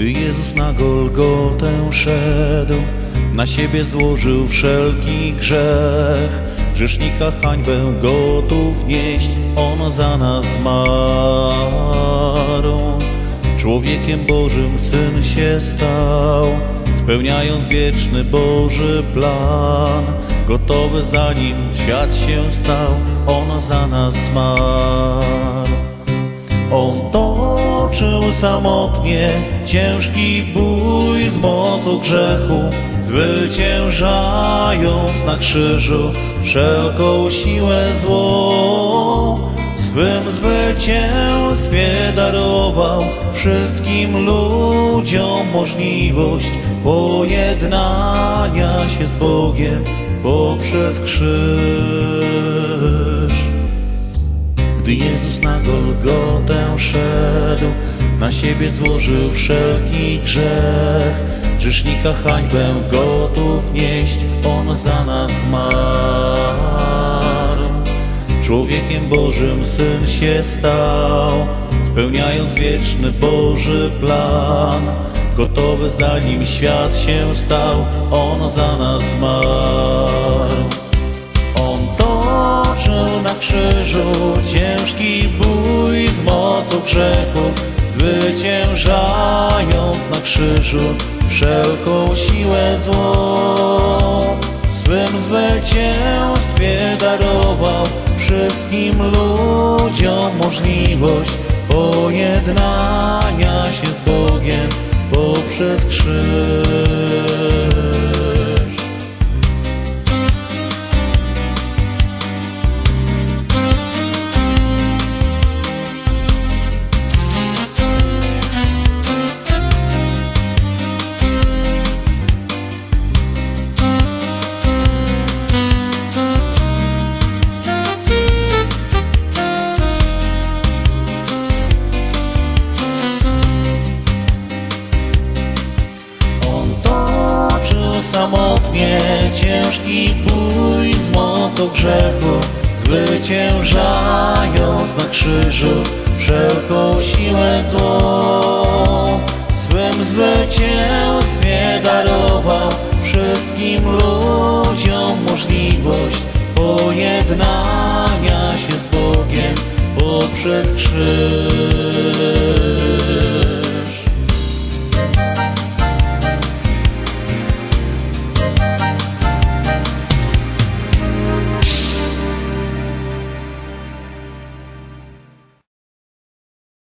Gdy Jezus na Golgotę szedł, na siebie złożył wszelki grzech. Grzesznika hańbę gotów nieść, On za nas zmarł. Człowiekiem Bożym Syn się stał, spełniając wieczny Boży plan. Gotowy zanim świat się stał, On za nas zmarł. On toczył samotnie ciężki bój z mocą grzechu, zwyciężając na krzyżu wszelką siłę złą. Swym zwycięstwie darował wszystkim ludziom możliwość pojednania się z Bogiem poprzez krzyż. Gdy Jezus na Golgotę szedł, na siebie złożył wszelki grzech. Grzesznika hańbę gotów nieść, On za nas zmarł. Człowiekiem Bożym Syn się stał, spełniając wieczny Boży plan. Gotowy zanim świat się stał, On za nas zmarł. Z mocą grzechu, zwyciężając na krzyżu wszelką siłę złą. Swym zwycięstwie darował wszystkim ludziom możliwość pojednania się z Bogiem poprzez krzyż. Samotnie ciężki bój z mocą grzechu, zwyciężając na krzyżu wszelką siłę złą. Swym zwycięstwie darował wszystkim ludziom możliwość pojednania się z Bogiem poprzez krzyż.